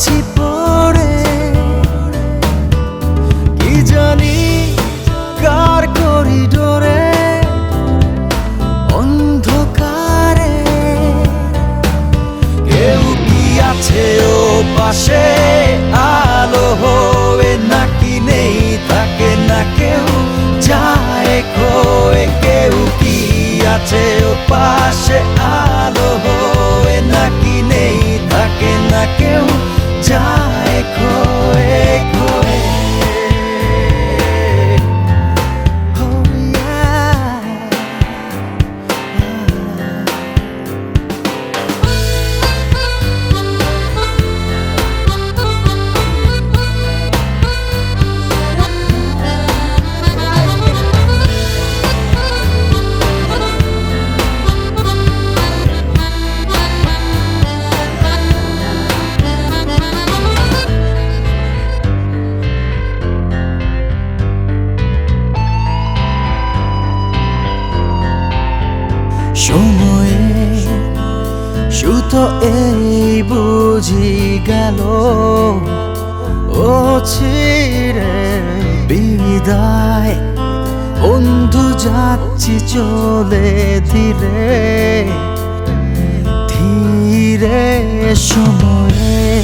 tipo তো এই বুঝি গেল। ও ছিড়ে বিদায়, বন্ধু যাচ্ছি চলে ধীরে। ধীরে সময়ে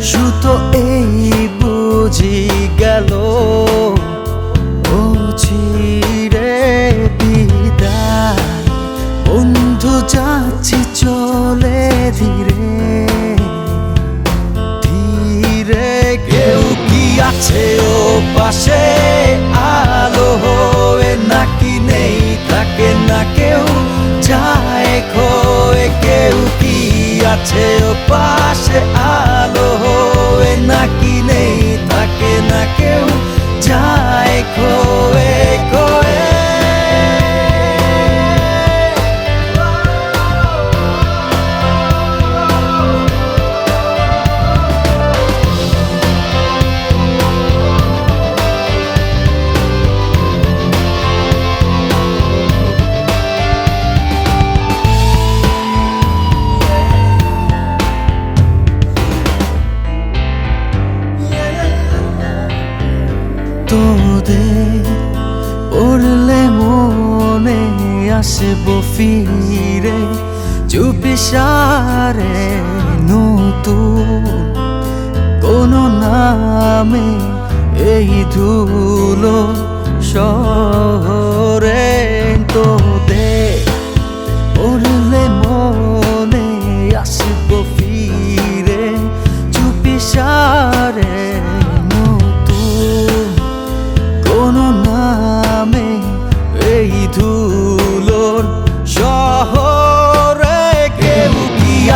শুধু এই বুঝি গেল। আছে ও পাশে আলো হয়ে নাকি নেই, থাকে না কেউ। যায় খোয়ে কেউ কি আছে ও পাশে আলো হয়ে নাকি নেই। তোদের পড়লে মনে আসে ফিরে। চুপি সারে নতুন কোন নামে এই ধুলো শহরে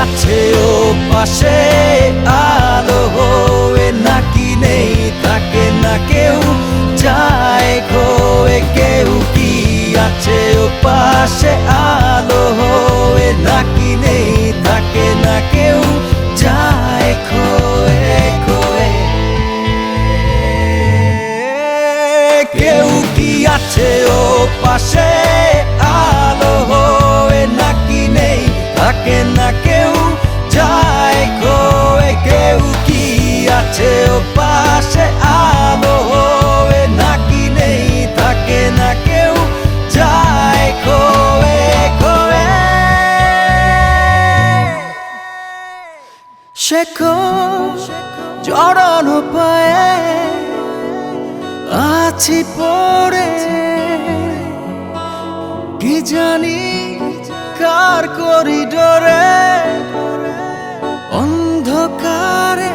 আছে ও পাশে আলো হয়ে নাকি নেই, থাকে না কেউ। যায় খোয়ে কেউ কি আছে ও পাশে আলো হয়ে নাকি নেই, থাকে না কেউ। যায় খোয়ে খোয়ে। কেউ কি আছে ও পাশে থাকে না কেউ যায় খোয়ে কেউ কি আছে ও পাশে আলো হয়ে, নাকি নেই থাকে না কেউ যায় খোয়ে খোয়ে শেখো, জড়ানো পায়ে আছি পড়ে, কি জানি কার করিডোরে অন্ধকারে